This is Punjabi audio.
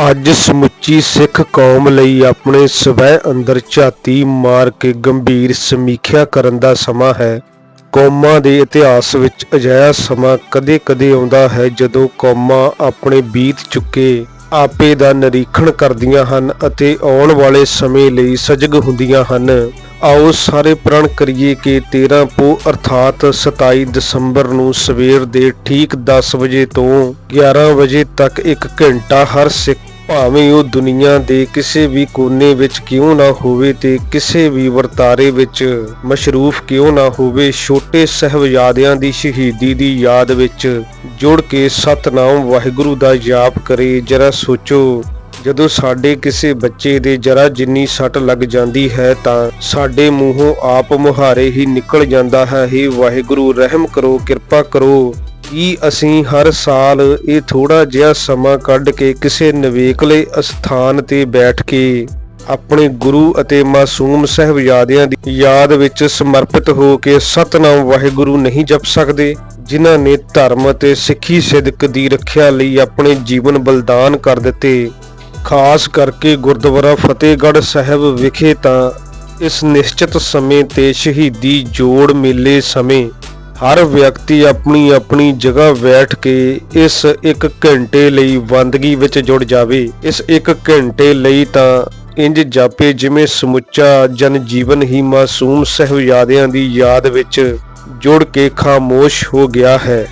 ਅੱਜ ਸਮੁੱਚੀ ਸਿੱਖ ਕੌਮ ਲਈ ਆਪਣੇ ਸਵੈ ਅੰਦਰ ਝਾਤੀ ਮਾਰ ਕੇ ਗੰਭੀਰ ਸਮੀਖਿਆ ਕਰਨ ਦਾ ਸਮਾਂ ਹੈ। ਕੌਮਾਂ ਦੇ ਇਤਿਹਾਸ ਵਿੱਚ ਅਜਿਹਾ ਸਮਾਂ ਕਦੇ-ਕਦੇ ਆਉਂਦਾ ਹੈ ਜਦੋਂ ਕੌਮਾਂ ਆਪਣੇ ਬੀਤ ਚੁੱਕੇ ਆਪੇ ਦਾ ਨਿਰੀਖਣ ਕਰਦੀਆਂ ਹਨ ਅਤੇ ਆਉਣ ਵਾਲੇ ਸਮੇਂ ਲਈ ਸਜਗ ਹੁੰਦੀਆਂ ਹਨ। ਆਓ ਸਾਰੇ ਪ੍ਰਣ ਕਰੀਏ ਕਿ 13 ਪੋ ਅਰਥਾਤ 27 ਦਸੰਬਰ ਨੂੰ ਸਵੇਰ ਦੇ ਠੀਕ 10 ਵਜੇ ਤੋਂ 11 ਵਜੇ ਤੱਕ ਇੱਕ ਘੰਟਾ ਹਰ ਸਿੱਖ ਭਾਵੇਂ ਉਹ ਦੁਨੀਆ ਦੇ ਕਿਸੇ ਵੀ ਕੋਨੇ ਵਿੱਚ ਕਿਉਂ ਨਾ ਹੋਵੇ ਤੇ ਕਿਸੇ ਵੀ ਵਰਤਾਰੇ ਵਿੱਚ ਮਸ਼ਰੂਫ ਕਿਉਂ ਨਾ ਹੋਵੇ, ਛੋਟੇ ਸਹਿਬਜ਼ਾਦਿਆਂ ਦੀ ਸ਼ਹੀਦੀ ਦੀ ਯਾਦ ਵਿੱਚ ਜੁੜ ਕੇ ਸਤਨਾਮ ਵਾਹਿਗੁਰੂ ਦਾ ਜਾਪ ਕਰੇ। ਜਰਾ ਸੋਚੋ, ਜਦੋਂ ਸਾਡੇ ਕਿਸੇ ਬੱਚੇ ਦੇ ਜਰਾ ਜਿੰਨੀ ਸੱਟ ਲੱਗ ਜਾਂਦੀ ਹੈ ਤਾਂ ਸਾਡੇ ਮੂੰਹੋਂ ਆਪ ਮੁਹਾਰੇ ਹੀ ਨਿਕਲ ਜਾਂਦਾ ਹੈ। ਹੀ ਵਾਹਿਗੁਰੂ, ਰਹਿਮ ਕਰੋ, ਕਿਰਪਾ ਕਰੋ। ਕੀ ਅਸੀਂ ਹਰ ਸਾਲ ਇਹ ਥੋੜਾ ਜਿਹਾ ਸਮਾਂ ਕੱਢ ਕੇ ਕਿਸੇ ਨਵੇਕਲੇ ਅਸਥਾਨ ਤੇ ਬੈਠ ਕੇ ਆਪਣੇ ਗੁਰੂ ਅਤੇ ਮਾਸੂਮ ਸਹਿਬਜ਼ਾਦਿਆਂ ਦੀ ਯਾਦ ਵਿੱਚ ਸਮਰਪਿਤ ਹੋ ਕੇ ਸਤਨਾਮ ਵਾਹਿਗੁਰੂ ਨਹੀਂ ਜਪ ਸਕਦੇ, ਜਿਨ੍ਹਾਂ ਨੇ ਧਰਮ ਅਤੇ ਸਿੱਖੀ ਸਿਦਕ ਦੀ ਰੱਖਿਆ ਲਈ ਆਪਣੇ ਜੀਵਨ ਬਲਿਦਾਨ ਕਰ ਦਿੱਤੇ। ਖਾਸ ਕਰਕੇ ਗੁਰਦੁਆਰਾ ਫਤਿਹਗੜ੍ਹ ਸਾਹਿਬ ਵਿਖੇ ਤਾਂ ਇਸ ਨਿਸ਼ਚਿਤ ਸਮੇਂ ਤੇ ਸ਼ਹੀਦੀ ਜੋੜ ਮੇਲੇ ਸਮੇਂ ਹਰ ਵਿਅਕਤੀ ਆਪਣੀ ਆਪਣੀ ਜਗ੍ਹਾ ਬੈਠ ਕੇ ਇਸ ਇੱਕ ਘੰਟੇ ਲਈ ਬੰਦਗੀ ਵਿੱਚ ਜੁੜ ਜਾਵੇ। ਇਸ ਇੱਕ ਘੰਟੇ ਲਈ ਤਾਂ ਇੰਜ ਜਾਪੇ ਜਿਵੇਂ ਸਮੁੱਚਾ ਜਨ ਜੀਵਨ ਹੀ ਮਾਸੂਮ ਸਹਿਬਜ਼ਾਦਿਆਂ ਦੀ ਯਾਦ ਵਿੱਚ ਜੁੜ ਕੇ ਖਾਮੋਸ਼ ਹੋ ਗਿਆ ਹੈ।